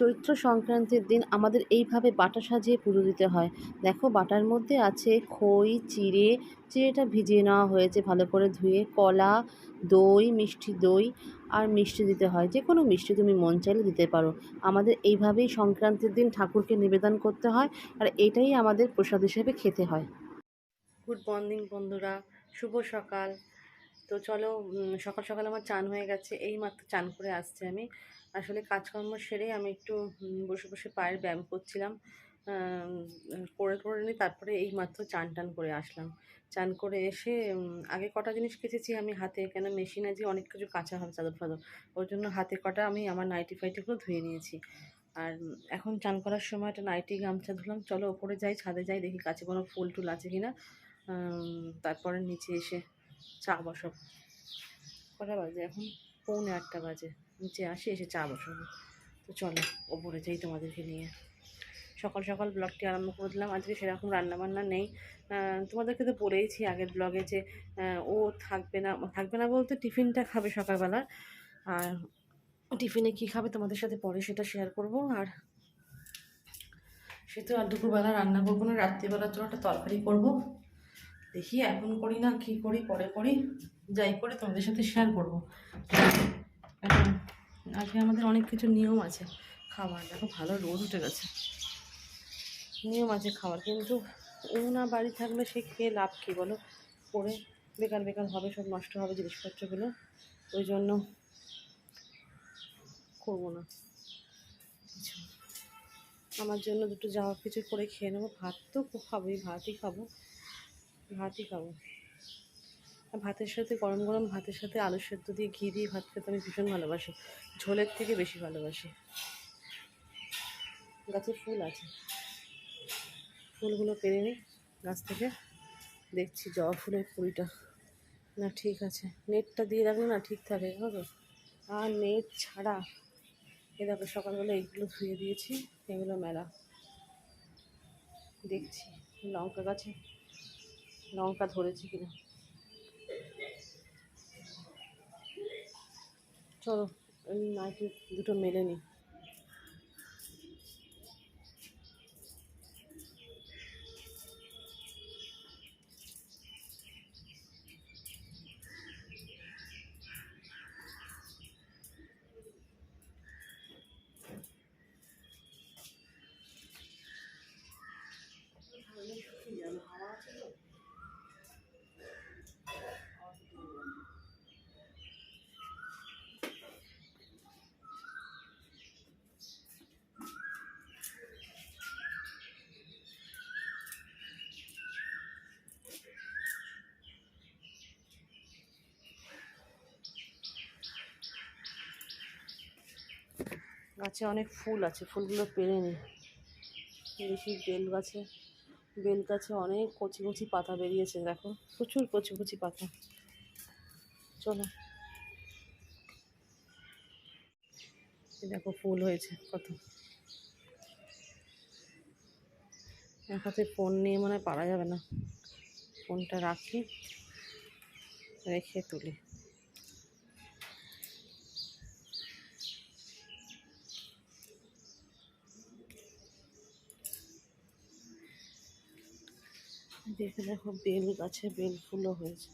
চৈত্র সংক্রান্তির দিন আমাদের এইভাবে বাটা সাজিয়ে পুজো দিতে হয়। দেখো বাটার মধ্যে আছে খই, চিড়ে, চিড়েটা ভিজিয়ে নেওয়া হয়েছে ভালো করে ধুয়ে, কলা, দই, মিষ্টি দই আর মিষ্টি দিতে হয়। যে কোনো মিষ্টি তুমি মন চাইলে দিতে পারো। আমাদের এইভাবেই সংক্রান্তির দিন ঠাকুরকে নিবেদন করতে হয় আর এটাই আমাদের প্রসাদ হিসেবে খেতে হয়। গুড মর্নিং বন্ধুরা, শুভ সকাল। তো চলো সকাল সকাল আমার চান হয়ে গেছে। এই মাত্র চান করে আসছে আমি। আসলে কাজকর্ম সেরে আমি একটু বসে বসে পায়ের ব্যায়াম করছিলাম। করে করে নিই তারপরে এই মাত্র চান টান করে আসলাম। চান করে এসে আগে কটা জিনিস কেচেছি আমি হাতে। কেন মেশিনে যে অনেক কিছু কাঁচা হবে চাদর ফাদর। ওর জন্য হাতে কটা আমি আমার নাইটি ফাইটিগুলো ধুয়ে নিয়েছি। আর এখন চান করার সময় একটা নাইটি গামছা ধুলাম। চলো ওপরে যাই, ছাদে যাই, দেখি কাছে কোনো ফুল টুল আছে কিনা। তারপরে নিচে এসে চা বসাবো। কটা বাজে এখন? পৌনে আটটা বাজে। নিচে আসি, এসে চা বসাবো। তো চলো, ওপরে যাই তোমাদেরকে নিয়ে। সকাল সকাল ব্লগটি আরম্ভ করে দিলাম। আজকে সেরকম রান্নাবান্না নেই। তোমাদেরকে তো বলেইছি আগের ব্লগে যে ও থাকবে না থাকবে না বলতে টিফিনটা খাবে সকালবেলা। আর টিফিনে কী খাবে তোমাদের সাথে পরে সেটা শেয়ার করব। আর সে তো আর দুপুরবেলা রান্না করব না, রাত্রিবেলার জন্য একটা তরকারি করব। দেখি এখন করি না, কি করি, পরে করি। যাই করে তোমাদের সাথে শেয়ার করব। আজকে আমাদের অনেক কিছু নিয়ম আছে খাবার। দেখো ভালো রোদ উঠে গেছে। নিয়ম আছে খাবার, কিন্তু ও না বাড়ি থাকলে সে খেয়ে লাভ কী বলো? করে বেকার বেকার হবে, সব নষ্ট হবে জিনিসপত্রগুলো। ওই জন্য করব না। কিছু আমার জন্য দুটো যাওয়া কিছু করে খেয়ে নেব। ভাত তো খাবোই, ভাতই খাব। ভাতই খাব। ভাতের সাথে, গরম গরম ভাতের সাথে আলু সেদ্ধ দিয়ে ঘি দিয়ে ভাত খেতে আমি ভীষণ ভালোবাসি। ঝোলের থেকে বেশি ভালোবাসি। গাছে ফুল আছে। ফুলগুলো পেরে নিই। গাছ থেকে দেখছি জবা ফুলের কুড়িটা না, ঠিক আছে। নেটটা দিয়ে রাখলে না ঠিক থাকে তো আর নেট ছাড়া এ দেখো, সকালবেলা এগুলো ধুয়ে দিয়েছি, এগুলো মেলা। দেখছি, লঙ্কা গাছে লঙ্কা ধরেছে কিনা। চলো আমি নাইটি দুটো মেলে নিই গাছে অনেক ফুল আছে, ফুলগুলো পেরে নিই বেশি বেল গাছে বেল গাছে অনেক কচি কচি পাতা বেরিয়েছে, দেখো। প্রচুর কচি কচি পাতা। চলো। দেখো ফুল হয়েছে, কত। এক হাতে ফোন নিয়ে মনে পারা যাবে না। ফোনটা রাখি, রেখে তুলি। দেখে দেখো বেল গাছে বেল ফুলও হয়েছে।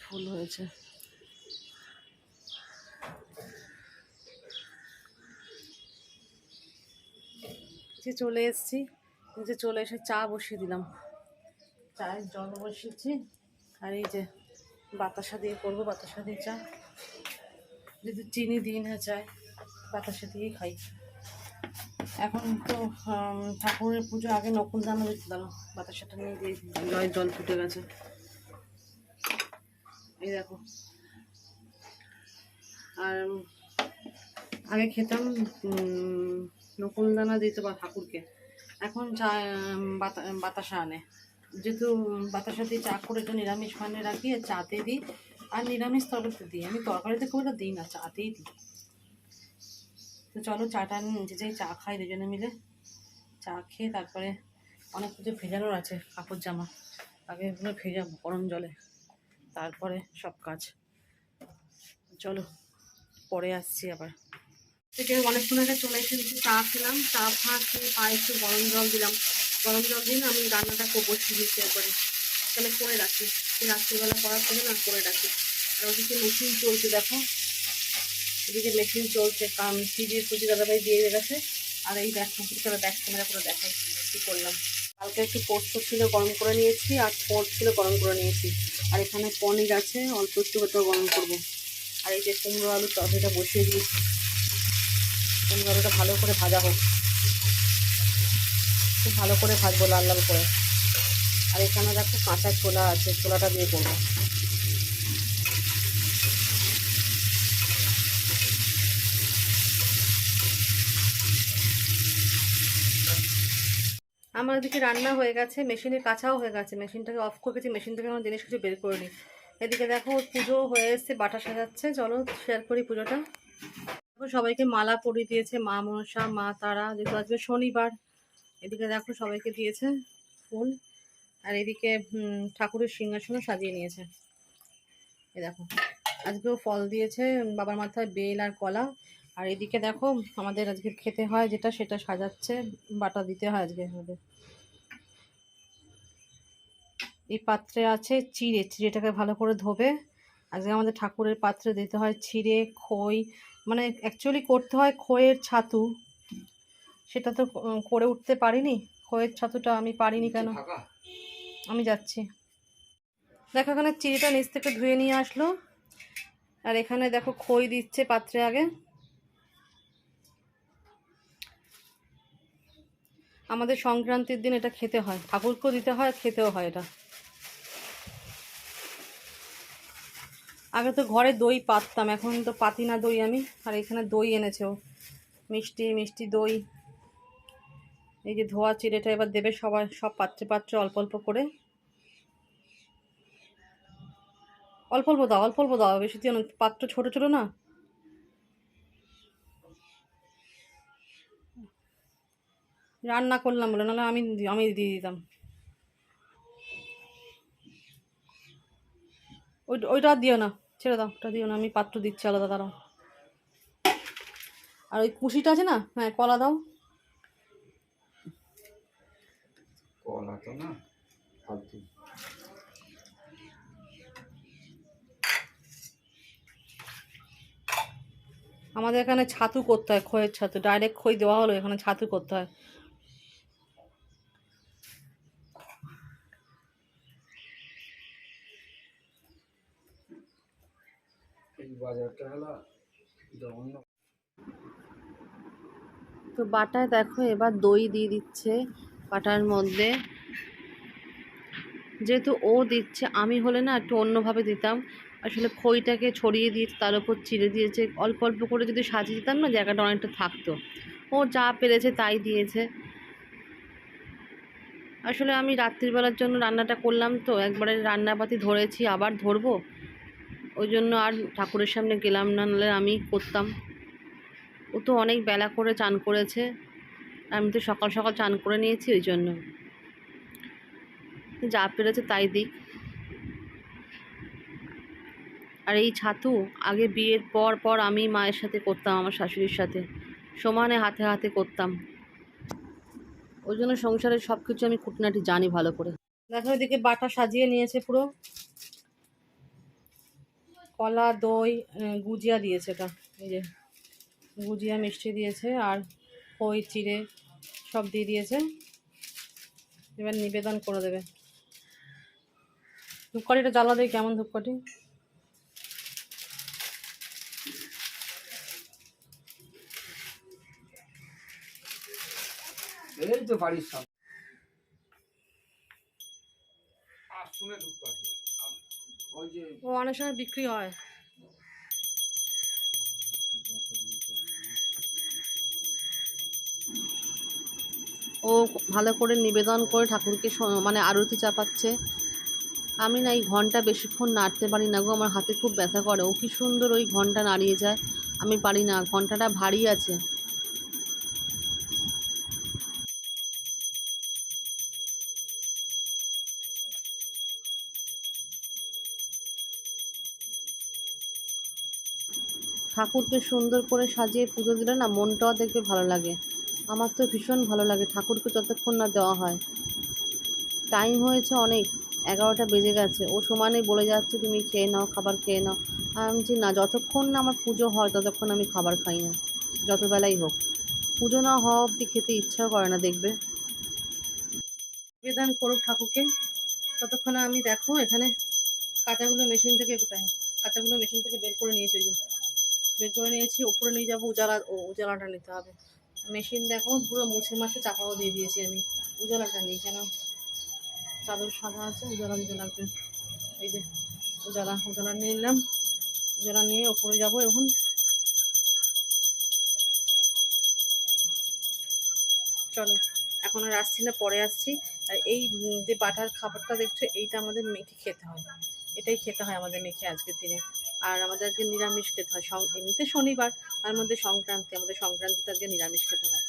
ফুল হয়েছে। যে চলে এসেছি। যে চলে এসে চা বসিয়ে দিলাম। চায়ের জল বসিয়েছি। আর এই যে বাতাসা দিয়ে করব, বাতাসা দিয়ে চা। যদি চিনি দিই না চায়, বাতাসা দিয়েই খাই। এখন তো ঠাকুরের পুজো আগে নকুল দানা দিলাম বাতাসাটা নিয়ে দিয়ে জল জল ফুটে গেছে। এই দেখো। আর আগে খেতাম নকুল দানা দিত বা ঠাকুরকে। এখন চা বাতা, বাতাসা আনে। যেহেতু বাতাসা দিয়ে চা করে একটু নিরামিষ মানে রাখি, আর চাতে দিই। আর নিরামিষ তরকারিতে দিই। আমি তরকারিতে খুব একটা দিই না, চাতেই দিই। তো চলো চাটা নিজে যাই চা খাই দুজনে মিলে। চা খেয়ে তারপরে অনেক কিছু ভেজানোর আছে কাপড় জামা আগে এগুলো ভেজাবো গরম জলে। তারপরে সব কাজ। চলো, পরে আসছি আবার। থেকে অনেকক্ষণ আগে চলে এসেছি চা খেলাম, চা ফা খেয়ে পায়ে একটু গরম জল দিলাম। গরম জল দিয়ে না আমি রান্নাটা বসিয়ে দিয়েছি একবারে। তাহলে করে রাখি। রাত্রিবেলা করার থেকে না করে রাখি। আর ওদিকে মেশিন চলছে দেখো। এদিকে মেশিন চলছে, কাম সিজি সুজি দাদাভাই দিয়ে গেছে। আর এই দেখো চলো ব্যাক ক্যামেরা করে দেখাই কী করলাম। কালকে একটু পোস্ত ছিল গরম করে নিয়েছি, আর ঠোঁট ছিল গরম করে নিয়েছি। আর এখানে পনির আছে, অল্প একটু গরম করব। আর এই যে কুমড়ো আলু তরকারিটা বসিয়ে দিয়েছি। আলুটা ভালো করে ভাজা হোক। খুব ভালো করে ভাজবো লাল লাল করে। আর এখানে দেখো কাঁচা ছোলা আছে, ছোলাটা দিয়ে করব। আমার এদিকে রান্না হয়ে গেছে, মেশিনে কাঁচাও হয়ে গেছে, মেশিনটাকে অফ করে গেছি মেশিন থেকে আমার জিনিস কিছু বের করে নিই এদিকে দেখো পুজো হয়ে এসছে, বাটা সাজাচ্ছে, চলো শেয়ার করি পুজোটা। সবাইকে মালা পরিয়ে দিয়েছে মা মনসা, মা তারা। যেহেতু আজকে শনিবার, এদিকে দেখো সবাইকে দিয়েছে ফুল। আর এদিকে ঠাকুরের সিংহাসনও সাজিয়ে নিয়েছে। এই দেখো, আজকেও ফল দিয়েছে, বাবার মাথায় বেল আর কলা। আর এদিকে দেখো, আমাদের আজকে খেতে হয় যেটা, সেটা সাজাচ্ছে, বাটা দিতে হয় আজকে আমাদের। এই পাত্রে আছে চিড়ে, চিড়েটাকে ভালো করে ধোবে। আজকে আমাদের ঠাকুরের পাত্রে দিতে হয় চিড়ে, খই মানে অ্যাকচুয়ালি করতে হয় খইয়ের ছাতু। সেটা তো করে উঠতে পারিনি। খইয়ের ছাতুটা আমি পারিনি কেন? আমি যাচ্ছি। দেখো এখানে চিড়িটা নিচ থেকে ধুয়ে নিয়ে আসলো। আর এখানে দেখো খই দিচ্ছে পাত্রে আগে। আমাদের সংক্রান্তির দিন এটা খেতে হয়। ঠাকুরকেও দিতে হয় খেতেও হয় এটা। আগে তো ঘরে দই পাততাম, এখন তো পাতি না দই আমি। আর এখানে দই এনেছে ও। মিষ্টি মিষ্টি দই। এই যে ধোয়া চিড়েটা এবার দেবে সবাই, সব পাত্রে পাত্রে অল্প অল্প করে। অল্প অল্প দাও, অল্প অল্প দাও, বেশি দিও পাত্র ছোট ছোট না। রান্না করলাম বলে, নাহলে আমি আমি দিয়ে দিতাম। ওইটা দিও না ছেড়ে দাও ওটা দিও না আমি পাত্র দিচ্ছি আলাদা দাঁড়াও। আর ওই কুশিটা আছে না? হ্যাঁ কলা দাও। কলা তো না আমাদের এখানে ছাতু করতে হয় খয়ের ছাতু ডাইরেক্ট খই দেওয়া হলো এখানে ছাতু করতে হয়। তো বাটায় দেখো, এবার দই দিয়ে দিচ্ছে বাটার মধ্যে। যেহেতু ও দিচ্ছে, আমি হলে না একটু অন্যভাবে দিতাম। আসলে খইটাকে ছড়িয়ে দিয়ে তার উপর চিড়ে দিয়েছে। অল্প অল্প করে যদি সাজিয়ে দিতাম না, জায়গাটা অনেকটা থাকতো। ও যা পেরেছে তাই দিয়েছে। আসলে আমি রাত্রিবেলার জন্য রান্নাটা করলাম তো, একবারে রান্নাবাতি ধরেছি, আবার ধরবো? ওই জন্য আর ঠাকুরের সামনে গেলাম না, নাহলে আমি করতাম। ও তো অনেক বেলা করে চান করেছে, আমি তো সকাল সকাল চান করে নিয়েছি ওই জন্য যা পেরেছে তাই দিক। আর এই ছাতু, আগে বিয়ের পর পর আমি মায়ের সাথে করতাম, আমার শাশুড়ির সাথে। সমানে হাতে হাতে করতাম। ওই জন্য সংসারের সব কিছু আমি খুঁটিনাটি জানি ভালো করে। দেখো এদিকে বাটা সাজিয়ে নিয়েছে পুরো। কলা দই গুজিয়া দিয়েছে এটা। এই যে গুজিয়া মিষ্টি দিয়েছে আর খই চিড়ে সব দিয়ে দিয়েছে। এবার নিবেদন করে দেবে। ধূপকাঠিটা জ্বালা দেয় কেমন ধূপকাঠি। এই তো বাড়ির সামনে। আর শুনে যে ও অনেক সময় বিক্রি হয়। ও ভালো করে নিবেদন করে ঠাকুরকে মানে আরতি চাপাচ্ছে। আমি না এই ঘণ্টা বেশিক্ষণ নাড়তে পারি না গো আমার হাতে খুব ব্যথা করে। ও কি সুন্দর ওই ঘণ্টা নাড়িয়ে যায়। আমি পারি না ঘন্টাটা ভারী আছে। ঠাকুরকে সুন্দর করে সাজিয়ে পুজো দিলে না মনটাও দেখবে ভালো লাগে। আমার তো ভীষণ ভালো লাগে ঠাকুরকে যতক্ষণ না দেওয়া হয়। টাইম হয়েছে অনেক, এগারোটা বেজে গেছে। ও সমানে বলে যাচ্ছে, তুমি খেয়ে নাও, খাবার খেয়ে নাও। আমি যে না, যতক্ষণ না আমার পুজো হয় ততক্ষণ আমি খাবার খাই না। যত বেলাই হোক। পুজো না হওয়া অবধি খেতে ইচ্ছাও করে না, দেখবে। নিবেদন করুক ঠাকুরকে। ততক্ষণ আমি দেখো এখানে কাঁচাগুলো মেশিন থেকে কোথায়? কাঁচাগুলো মেশিন থেকে বের করে নিয়ে যে। বের করে নিয়েছি, উপরে নিয়ে যাব, উজালা উজালাটা নিতে হবে। মেশিন দেখো, পুরো মুছে মাছে চাপাও দিয়ে দিয়েছি আমি। উজালাটা নিই কেন? চাদর সাদা আছে, উজালা দিতে লাগবে। এই যে, উজালা উজালা নিয়ে নিলাম। উজালা নিয়ে ওপরে যাব এখন। চলো, এখন আর আসছি না, পরে আসছি। আর এই যে বাটার খাবারটা দেখছ, এইটা আমাদের মেখে খেতে হয়। এটাই খেতে হয় আমাদের মেখে আজকের দিনে। আর আমাদের আজকে নিরামিষ খেতে হয়। এমনিতে শনিবার, তার মধ্যে সংক্রান্তি, আমাদের সংক্রান্তিতে আজকে নিরামিষ খেতে হয়।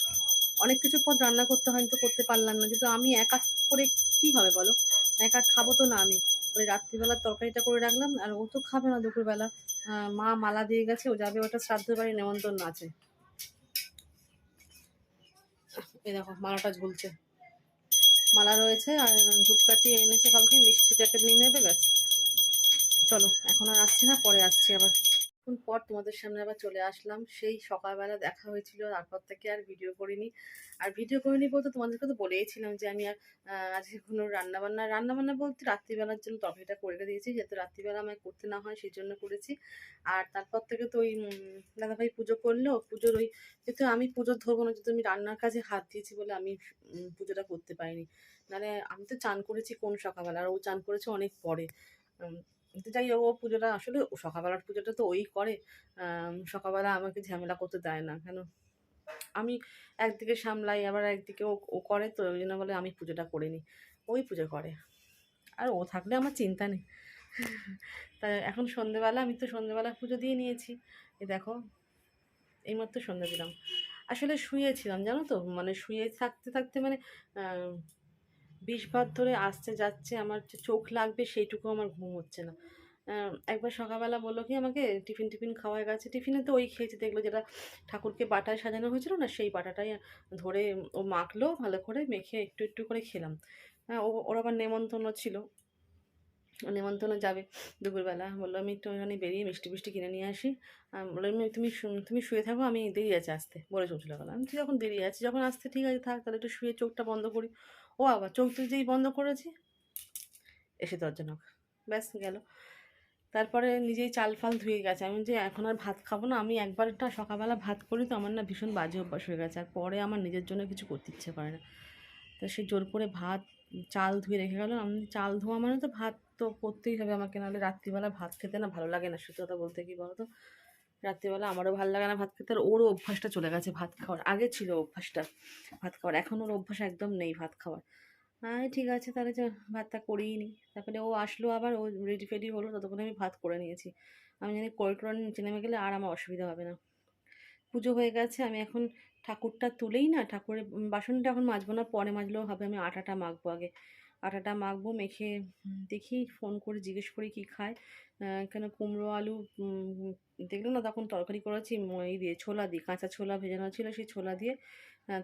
অনেক কিছু পদ রান্না করতে হয় তো করতে পারলাম না। কিন্তু আমি একা করে কি হবে বলো? একা খাব তো না আমি। ওই রাত্রিবেলার তরকারিটা করে রাখলাম, আর ও তো খাবে না দুপুরবেলা। মা মালা দিয়ে গেছে, ও যাবে ওটা শ্রাদ্ধ বাড়ি নেমন্তন্ন আছে। এই দেখো, মালাটা ঝুলছে। মালা রয়েছে, আর ধূপকাঠি এনেছে কালকে, মিষ্টি প্যাকেট নিয়ে নেবে, ব্যাস। চলো, এখন আর আসছি না, পরে আসছি আবার। কিছুক্ষণ পর তোমাদের সামনে আবার চলে আসলাম। সেই সকালবেলা দেখা হয়েছিল, তারপর থেকে আর ভিডিও করিনি। আর ভিডিও করিনি বলতে তোমাদেরকে তো বলেইছিলাম যে আমি আর আজকে কোনো রান্নাবান্না রান্নাবান্না বলতে রাত্রিবেলার জন্য তরকারিটা করে দিয়েছি যাতে রাত্রিবেলা আমায় করতে না হয় সেই জন্য করেছি। আর তারপর থেকে তো ওই দাদাভাই পুজো করল, পুজোর ওই, যেহেতু আমি পুজোর ধরবো না, যেহেতু আমি রান্নার কাজে হাত দিয়েছি বলে আমি পুজোটা করতে পারিনি। নাহলে আমি তো চান করেছি কোন সকালবেলা, আর ও চান করেছে অনেক পরে। তো যাই হোক, ও পুজোটা আসলে সকালবেলার পুজোটা তো ওই করে। সকালবেলা আমাকে ঝামেলা করতে দেয় না কেন? আমি একদিকে সামলাই আবার একদিকে ও ও করে তো ওই জন্য বলে আমি পুজোটা করে নিই। ওই পুজো করে। আর ও থাকলে আমার চিন্তা নেই। তাই এখন সন্ধেবেলা আমি তো সন্ধেবেলা পুজো দিয়ে নিয়েছি। এই দেখো এইমাত্র সন্ধ্যা দিলাম। আসলে শুয়েছিলাম জানো তো? মানে শুয়ে থাকতে থাকতে মানে বিশ বার ধরে আসছে যাচ্ছে, আমার যে চোখ লাগবে সেইটুকু আমার ঘুম হচ্ছে না। একবার সকালবেলা বলল কি আমাকে, টিফিন টিফিন খাওয়া গেছে। টিফিনে তো ওই খেয়েছে, দেখল যেটা ঠাকুরকে বাটায় সাজানো হয়েছিল না, সেই বাটাটাই ধরে ও মাখলো ভালো করে, মেখে একটু একটু করে খেলাম। হ্যাঁ ওর আবার নেমন্তন্ন ছিল। নেমন্তন্ন যাবে দুপুরবেলা। বলল, আমি একটু ওখানে বেরিয়ে মিষ্টি মিষ্টি কিনে নিয়ে আসি। "আমি- তুমি তুমি শুয়ে থাকো, আমি দেরি আছে আসতে। বলে চলছিল গেলাম। যখন দেরি আছে, যখন আসতে ঠিক আছে, থাক, তাহলে একটু শুয়ে চোখটা বন্ধ করি। ও আবার চোখ তো যেই বন্ধ করেছি। এসে দরজা knock। ব্যাস গেল। তারপরে নিজেই চাল ফাল ধুয়ে গেছে। আমি যে এখন আর ভাত খাব না, আমি একবারটা সকালবেলা ভাত করি তো আমার না ভীষণ বাজে অভ্যাস হয়ে গেছে। আর পরে আমার নিজের জন্য কিছু করতে ইচ্ছে করে না। তো সে জোর করে ভাত, চাল ধুয়ে রেখে গেল। আমি চাল ধোয়া মানে তো ভাত তো করতেই হবে আমাকে, নাহলে রাত্রিবেলা ভাত খেতে না ভালো লাগে না সত্যি কথা বলতে কি বলতো? রাত্রিবেলা আমারও ভালো লাগে না ভাত খেতে, আর ওরও অভ্যাসটা চলে গেছে ভাত খাওয়ার। আগে ছিল অভ্যাসটা, ভাত খাওয়ার। এখন ওর অভ্যাস একদম নেই ভাত খাওয়ার। হ্যাঁ ঠিক আছে, তাহলে যে ভাতটা করিয়ে নিই তারপরে ও আসলো আবার, ও রেডি ফেডি হলো, ততক্ষণে আমি ভাত করে নিয়েছি। আমি জানি করে নিচে নেমে গেলে আর আমার অসুবিধা হবে না। পুজো হয়ে গেছে, আমি এখন ঠাকুরটা তুলেই না, ঠাকুরের বাসনটা এখন মাজবো না, পরে মাজলেও হবে, আমি আটাটা মাখবো আগে। আটাটা মাখবো, মেখে দেখি ফোন করে জিজ্ঞেস করি কী খায়। কেন কুমড়ো, আলু দেখল না, তখন তরকারি করেছি এই দিয়ে ছোলা দিয়ে, কাঁচা ছোলা ভেজানো ছিল, সেই ছোলা দিয়ে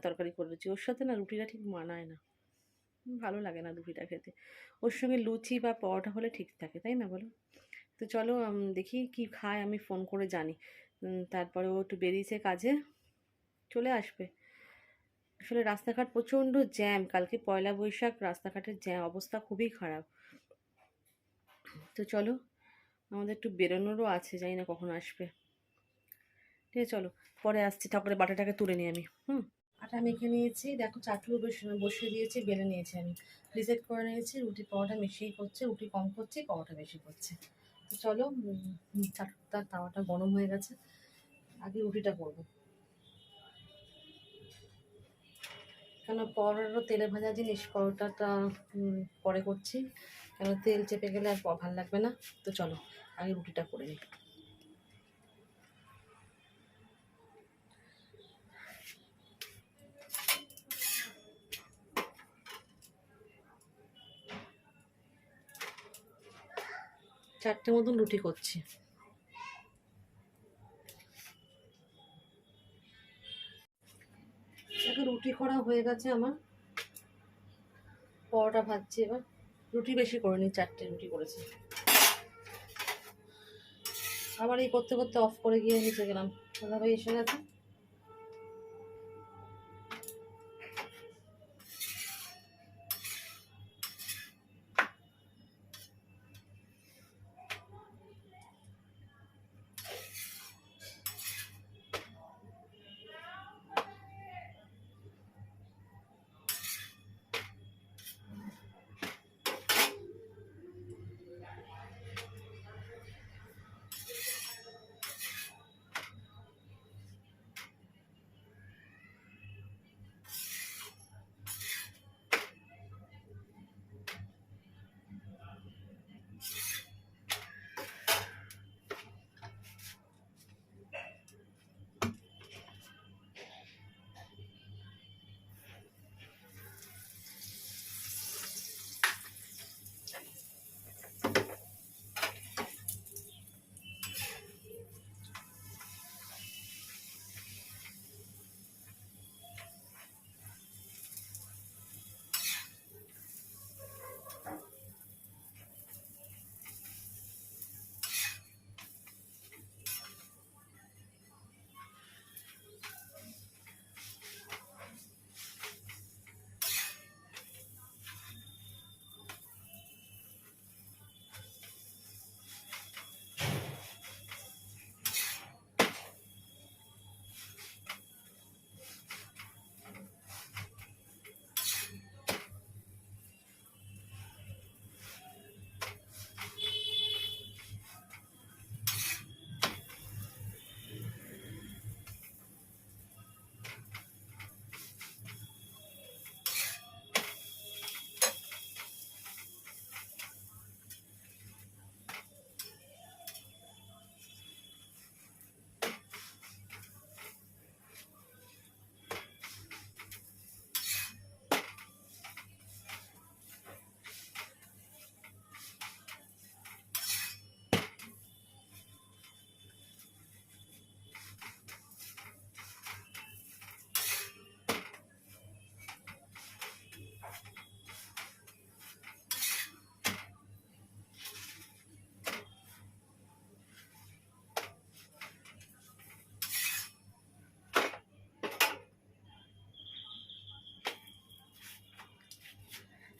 তরকারি করেছি ওর সাথে না রুটিটা ঠিক মানায় না। ভালো লাগে না রুটিটা খেতে। ওর সঙ্গে লুচি বা পরোটা হলে ঠিক থাকে, তাই না বলো? তো চলো দেখি কি খায়, আমি ফোন করে জানি। তারপরে ও একটু বেরিয়েছে কাজে, চলে আসবে। আসলে রাস্তাঘাট প্রচণ্ড জ্যাম। কালকে পয়লা বৈশাখ, রাস্তাঘাটের জ্যাম, অবস্থা খুবই খারাপ। তো চলো, আমাদের একটু বেরোনোরও আছে, জানি না কখন আসবে। ঠিক আছে, চলো, পরে আসছি। ঠাকুরের বাটাটাকে তুলে নিই আমি, হুম? আটা মেখে নিয়েছি। দেখো বেশ বসিয়ে দিয়েছি, বেলে নিয়েছি আমি। ডিসাইড করে নিয়েছি, রুটি পাওয়াটা বেশিই করছে, রুটি কম করছে, পাওয়াটা বেশি করছে। তো চলো চাটুটা, তাওয়াটা গরম হয়ে গেছে। আগে রুটিটা করব। কেন পরোটারও তেলে ভাজা জিনিস, পরোটাটা পরে করছি। কেন তেল চেপে গেলে আর ভালো লাগবে না। তো চলো, আগে রুটিটা করে নিই। চারটে মতন রুটি করছি। দেখো রুটি করা হয়ে গেছে আমার। পরোটা ভাজছি এবার। রুটি বেশি করে নি চারটে রুটি করেছি। আবার এই করতে করতে অফ করে গিয়ে নিচে গেলাম। দাদাভাই এসে গেছে।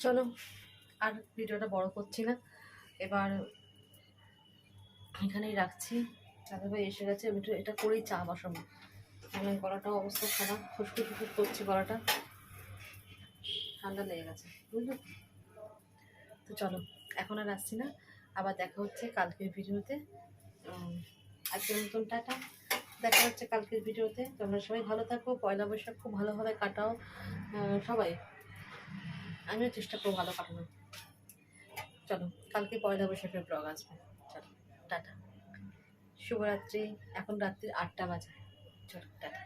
চলো, আর ভিডিওটা বড় করছি না। এবার এখানেই রাখছি। দাদাভাই এসে গেছে, আমি এটা করেই চা বসাবো মানে গলাটাও অবস্থা খারাপ খুশকুশ ফুসকুস করছে গলাটা ঠান্ডা লেগে গেছে, বুঝলো? তো চলো, এখন আর আসছি না। আবার দেখা হচ্ছে কালকের ভিডিওতে। আজকের মতন টাটা। দেখা হচ্ছে কালকের ভিডিওতে। তোমরা সবাই ভালো থাকো, পয়লা বৈশাখ খুব ভালোভাবে কাটাও। সবাই। আমিও চেষ্টা করব ভালো কাটানো চলো, কালকে পয়লা বৈশাখের ব্লগ আসবে। চলো, টাটা। শুভরাত্রি, এখন রাত্রি আটটা বাজে। চলো, টাটা।